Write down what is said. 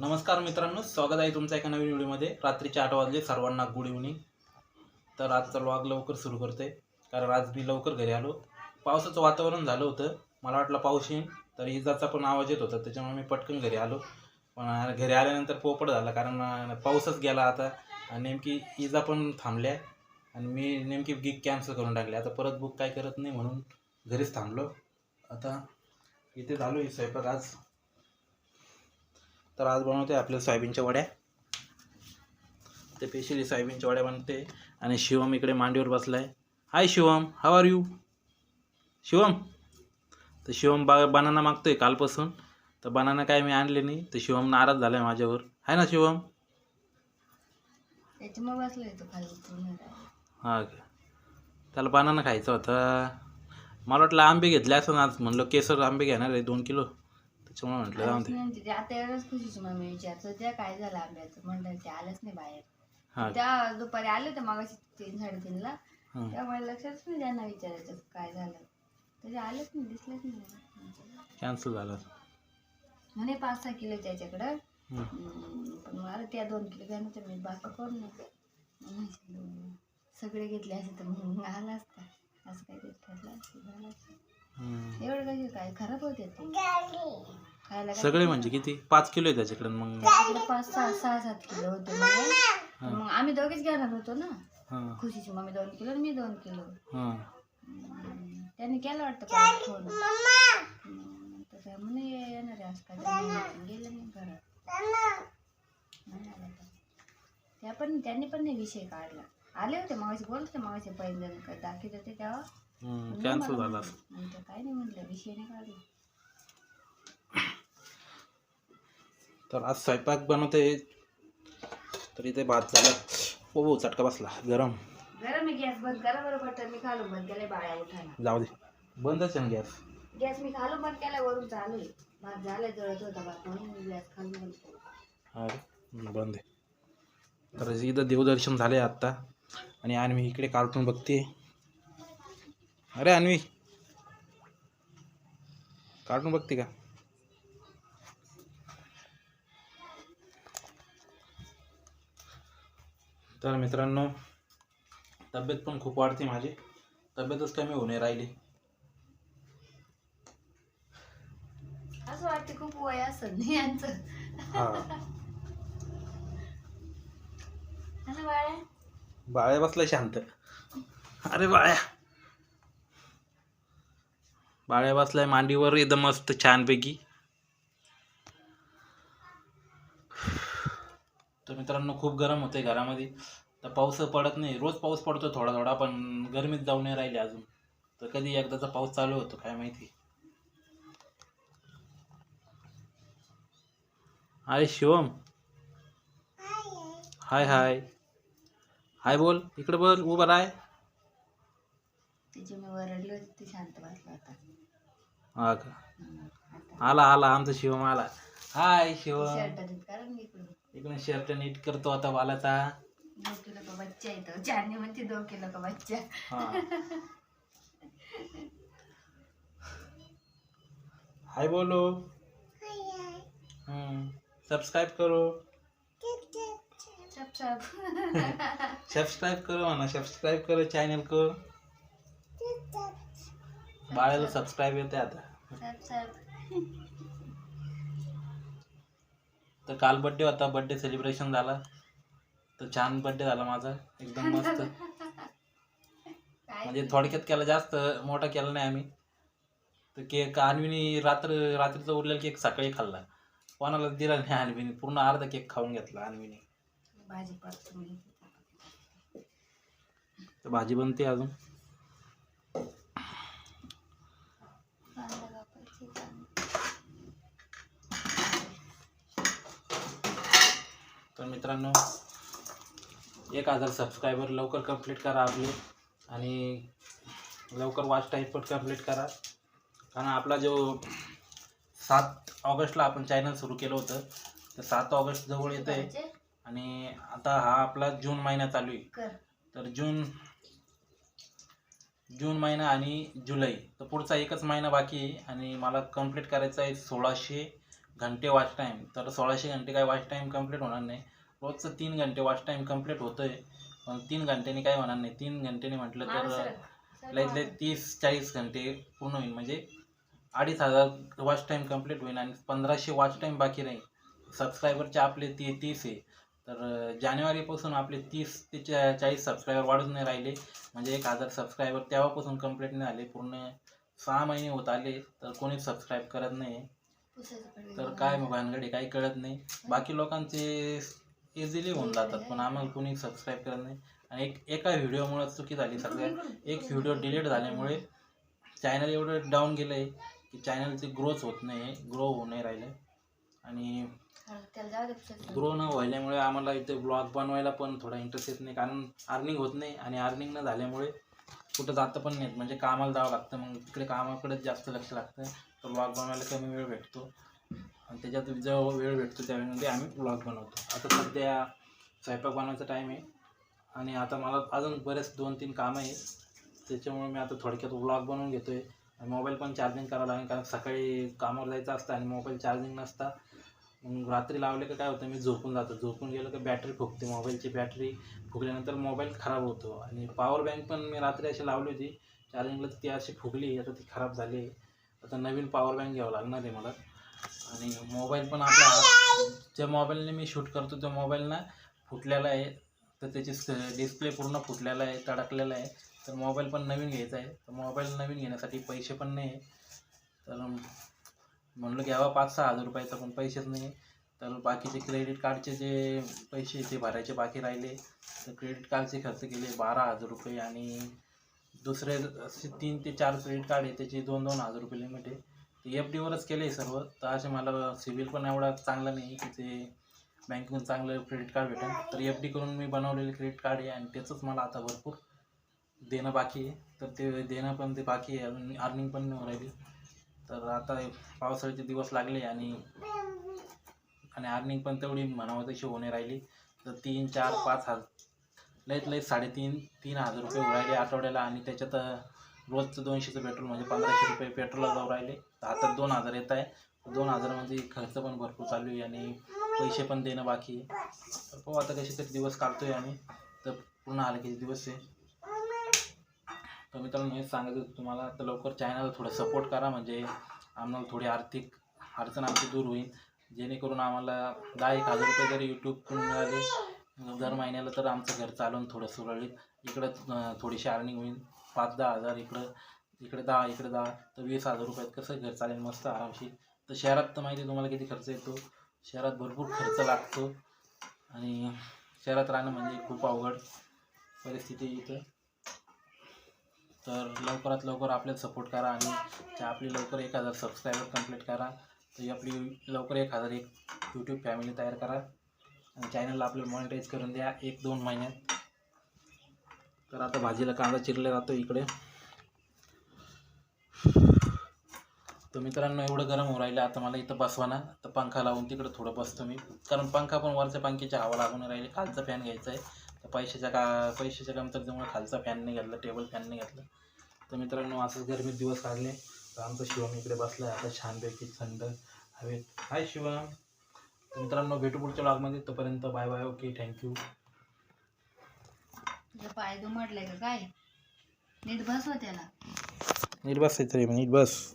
नमस्कार मित्रांनो स्वागत आहे तुमचा एका नवीन व्हिडिओमध्ये. रात्रीचे आठ वाजले सर्वांना गुड इव्हनिंग तर आजचा लॉग लवकर सुरू करते कारण आज मी लवकर घरी आलो. पावसाचं वातावरण झालं होतं मला वाटलं पाऊस येईन तर इजाचा पण आवाज येत होता त्याच्यामुळे मी पटकन घरी आलो. पण घरी आल्यानंतर पोपट झाला कारण पाऊसच गेला आता आणि नेमकी इजा पण थांबल्या. आणि मी नेमकी गिग कॅन्सल करून टाकली आता परत बुक काय करत नाही म्हणून घरीच थांबलो. आता इथे झालो आहे स्वयंपाक आज. तर आज बनवते आपल्या सोयाबीनच्या वड्या. ते स्पेशली सोयाबीनच्या वड्या बनते आणि शिवम इकडे मांडीवर बसलाय. Hi Shivam. How are you Shivam? तर शिवम बा बनाना मागतोय कालपासून. तर बनाना काय मी आणले नाही. तर शिवम नाराज झालाय माझ्यावर. आहे ना शिवम? हा का? त्याला बनाना खायचा होता. मला वाटलं आंबे घेतले असं आज. म्हणलं केसर आंबे घेणार आहे दोन किलो. त्याच्यामुळे म्हटलं जाऊन ते आता एवढंच खुशीची मम्मी विचारतो त्या काय झालं आंब्याचं म्हणलं ते आलंच नाही बाहेर. हां. त्या दुपारी आले होते मागाशी तीन साडेतीनला. हां. त्यामुळे लक्षातच नाही त्यांना विचारायचं काय झालं? तरी आलेच नाही दिसलेच नाही कॅन्सल झालं म्हणे पाच सहा किलो त्याच्याकडं. हम्म, पण मला त्या दोन किलो घ्या नव्हतं मी बाकी कोण नाही सगळे घेतले असे तर मग आला असता. असं काहीतरी ठरलं असतं, झालं असतं. हं. एवढं कसे काय? खराब होते ते. खायला काय सगळे म्हणजे किती? पाच किलो आहे त्याच्याकडे मग पाच सहा सहा सात किलो होते म्हणे. मग आम्ही दोघेच घेणार होतो ना. हां. खुशीची मम्मी दोन किलो आणि मी दोन किलो. हां. हम्म, त्यांनी केलं वाटतं परत फोन. हम्म, तर काय म्हणे ये- येणार आहे आज काय तर मी गेले नाही घरात. नाही आला तर. त्या पण त्यांनी पण नाही विषय काढला. आले होते मागाशी बोलत होते मागाशी पहिले काय दाखवत होते तेव्हा. कॅन्सल झाला म्हणले, काय नाही म्हटलं विषय नाही काढला. तर आज स्वयंपाक बनवते. तर इथे भात झाला. हो हो चटका बसला. गरम. गरम आहे गॅस बंद करा बरं बटन मी खालून बंद केलंय बाळ्या उठायला. जाऊ दे. बंदच आहे ना गॅस? गॅस मी खालून बंद केलाय वरून भात झालाय जळत होता भात म्हणून मी गॅस बंद केला. अरे बंद आहे. तर इथं देवदर्शन झाले आत्ता. आणि अन्वी इकडे कार्टून बघते. अरे अन्वी! कार्टून बघते का? तर मित्रांनो तब्येत पण खूप वाढते माझी. तब्येतच कमी होणे राहिली. असं वाटतं खूप वय असत नाही यांचं. हा. है ना बाळ्या? बाळ्या बसलाय शांत. अरे बाळ्या. बाळ्या बसलाय मांडीवर एकदम मस्त छानपैकी. तर मित्रांनो खूप गरम होते घरामध्ये. तर पाऊस पडत नाही. रोज पाऊस पडतो थोडा थोडा पण गरमीत जाऊ नाही राहिले अजून. तर कधी एकदाचा पाऊस चालू होतो काय माहिती. हाय शिवम. हाय हाय हाय बोल. इकडे बोल उभा राय तिची मी वरडली होती ती शांत बसला होता. हा का? आला आला. आमचा शिवम आला. हाय शिवम. इकडून. इकडे शर्ट नीट करतो आता बालाचा. दो किलो का बच्चा येतो चारने म्हणते दो किलो का बच्चा हाय बोलो. हम्म. सब्सक्राइब करो. सब्सक्राइब करो म्हणा. सब्सक्राइब करो चॅनल को बाळाला सबस्क्राईब येते आता. तर काल बड्डे होता बड्डे सेलिब्रेशन झाला. तर छान बड्डे झाला माझा. एकदम मस्त. म्हणजे थोडक्यात केला जास्त मोठा केला नाही आम्ही. तर केक अन्वीनी रात्र रात्रीचा उरलेला केक सकाळी खाल्ला. कोणाला दिला नाही अन्वीनी पूर्ण अर्धा केक खाऊन घेतला तर भाजी बनते अजून कांदा कापायचे, कांदा. तर मित्रांनो एक हजार सबस्क्रायबर लवकर कंप्लीट करा आपले आणि लवकर वॉच टाईम पण कंप्लीट करा. कारण आपला जो सात ऑगस्टला आपण चॅनल सुरू केलं होतं तर सात ऑगस्ट जवळ येतं आहे? आणि आता हा आपला जून महिना चालू आहे. तर जून जून महिना आणि जुलै तर पुढचा एकच महिना बाकी आहे. आणि मला कंप्लीट करायचा आहे सोळाशे घंटे वॉच टाईम तर सोळाशे घंटे काय वॉच टाईम कंप्लीट होणार नाही. रोजचं तीन घंटे वॉच टाईम कंप्लीट होतोय. पण तीन घंट्यानी काय होणार नाही. तीन घंट्यानी म्हटलं तर लईत लईत तीस चाळीस घंटे पूर्ण होईल. म्हणजे अडीच हजार वॉच टाईम कंप्लीट होईल आणि पंधराशे वॉच टाईम बाकी राहील. सबस्क्रायबरचे आपले ती तीस आहे. तर जानेवारीपासून आपले तीस ते चा- चाळीस सबस्क्रायबर वाढून नाही राहिले. म्हणजे एक हजार सबस्क्रायबर तेव्हापासून कंप्लीट नाही झाले. पूर्ण सहा महिने होत आले. तर कोणीच सबस्क्राईब करत नाही. तर काय मग भानगडी काही कळत नाही. बाकी लोकांचे इझिली होऊन जातात पण आम्हाला कोणी सबस्क्राईब करत नाही. आणि एक एका व्हिडिओमुळे चुकी झाली सगळ्या. एक व्हिडिओ डिलीट झाल्यामुळे चॅनल एवढं डाऊन गेलं आहे की चॅनलची ग्रोथ होत नाही ग्रो होऊ नाही राहिलं. आणि. ग्रो न व्हायल्यामुळे आम्हाला इथे ब्लॉग बनवायला पण थोडा इंटरेस्ट येत नाही कारण अर्निंग होत नाही. आणि अर्निंग न झाल्यामुळे कुठं जातं पण नाहीत. म्हणजे कामाला जावं लागतं. मग तिकडे कामाकडेच जास्त लक्ष लागतं. तर ब्लॉग बनवायला कमी वेळ भेटतो. आणि त्याच्यात जेव्हा वेळ भेटतो त्यावेळेमध्ये आम्ही ब्लॉग बनवतो. आता सध्या स्वयंपाक बनवायचा टाईम आहे. आणि आता मला अजून बरेच दोन तीन कामं आहे त्याच्यामुळे मी आता थोडक्यात व्लॉग बनवून घेतो आहे मोबाईल पण चार्जिंग करावं लागेल. कारण सकाळी कामावर जायचं असतं आणि मोबाईल चार्जिंग नसता. मग रात्री लावले का काय होतं मी झोपून जातो. झोपून गेलं का बॅटरी फुगते मोबाईलची बॅटरी फुगल्यानंतर मोबाईल खराब होतो. आणि पॉवर बँक पण मी रात्री अशी लावली होती. चार्जिंगला ती अशी फुगली आता ती खराब झाली. आहे आता नवीन पॉवर बँक घ्यावं लागणार आहे मला. आणि मोबाईल पण आपला ज्या मोबाईलने मी शूट करतो त्या मोबाईलनं फुटलेला आहे. तर त्याची डिस्प्ले पूर्ण फुटलेला आहे तडकलेला आहे. तर मोबाईल पण नवीन घ्यायचा आहे. तर मोबाईल नवीन घेण्यासाठी पैसे पण नाही. आहे तर म्हणलं घ्यावा पाच सहा हजार रुपयाचा पण पैसेच नाही तर बाकीचे क्रेडिट कार्डचे जे पैसे ते भरायचे बाकी राहिले. तर क्रेडिट कार्डचे खर्च केले बारा हजार रुपये आणि दुसरे असे तीन ते चार क्रेडिट कार्ड आहे त्याचे दोन दोन हजार रुपये लिमिट आहे. ते एफ डीवरच केले आहे सर्व. तर असे मला सिबिल पण एवढा चांगला नाही की ते बँकेतून चांगलं क्रेडिट कार्ड भेटेल तर एफ डी करून मी बनवलेले क्रेडिट कार्ड आहे आणि त्याचंच मला आता भरपूर देणं बाकी आहे. तर ते देणं पण ते बाकी आहे अर्निंग पण राहिली. तर आता पावसाळ्याचे दिवस लागले आणि आणि अर्निंग पण तेवढी म्हणावं तशी होणे राहिली. तर तीन चार पाच हजार. लईत लईत साडेतीन तीन हजार रुपये राहिले आठवड्याला आणि त्याच्यात रोजचं दोनशेचं पेट्रोल म्हणजे पंधराशे रुपये पेट्रोलला जाऊ राहिले. तर आता दोन हजार येत आहे. दोन हजारमध्ये खर्च पण भरपूर चालू आहे आणि पैसे पण देणं बाकी आहे. तर पाहू आता कसे तरी दिवस काढतोय आम्ही. तर पूर्ण आले दिवस आहे. तर मित्रांनो हेच सांगत होतो तुम्हाला. तर लवकर चॅनलला थोडं सपोर्ट करा. म्हणजे आम्हाला थोडी आर्थिक अडचण आमची दूर होईल. जेणेकरून आम्हाला दहा एक हजार रुपये जरी यूट्यूबकडून मिळाले दर महिन्याला तर आमचं घर चालून थोडं सुरळीत इकडं थोडीशी अर्निंग होईल. पाच दहा हजार इकडं इकडे दहा इकडे दहा तर वीस हजार रुपयात कसं घर चालेल मस्त आरामशीर. तर शहरात तर माहिती आहे तुम्हाला किती खर्च येतो? शहरात भरपूर खर्च लागतो. आणि शहरात राहणं म्हणजे खूप अवघड परिस्थिती इथं. तर लवकरात लवकर आपल्याला सपोर्ट करा आणि आपली लवकर एक हजार सबस्क्रायबर कंप्लीट करा. तर आपली लवकर एक हजार एक यूट्यूब फॅमिली तयार करा. आणि चॅनलला आपलं मॉनिटाईज करून द्या एक दोन महिन्यात. तर आता भाजीला कांदा चिरला जातो इकडे. तर मित्रांनो एवढं गरम हो राहिलं. आता मला इथं बसवा ना तर पंखा लावून तिकडं थोडं बसतो मी. कारण पंखा पण वरच्या पंख्याच्या हवा लागून राहिली. खालचा फॅन घ्यायचा आहे. तर पैशाच्या का पैशाच्या कमतरतेमुळे खालचा फॅन नाही घेतला टेबल फॅन नाही घेतला. तर मित्रांनो असंच गरमीत दिवस काढले. तर आमचा शिवम इकडे बसला आहे आता छानपैकी थंड हवेत. हाय शिवम. तर मित्रांनो भेटू पुढच्या ब्लॉगमध्ये तोपर्यंत बाय बाय ओके थँक्यू तुझं पाय दुमडलाय का काय? नीट बसव त्याला. नीट बस नीट बस.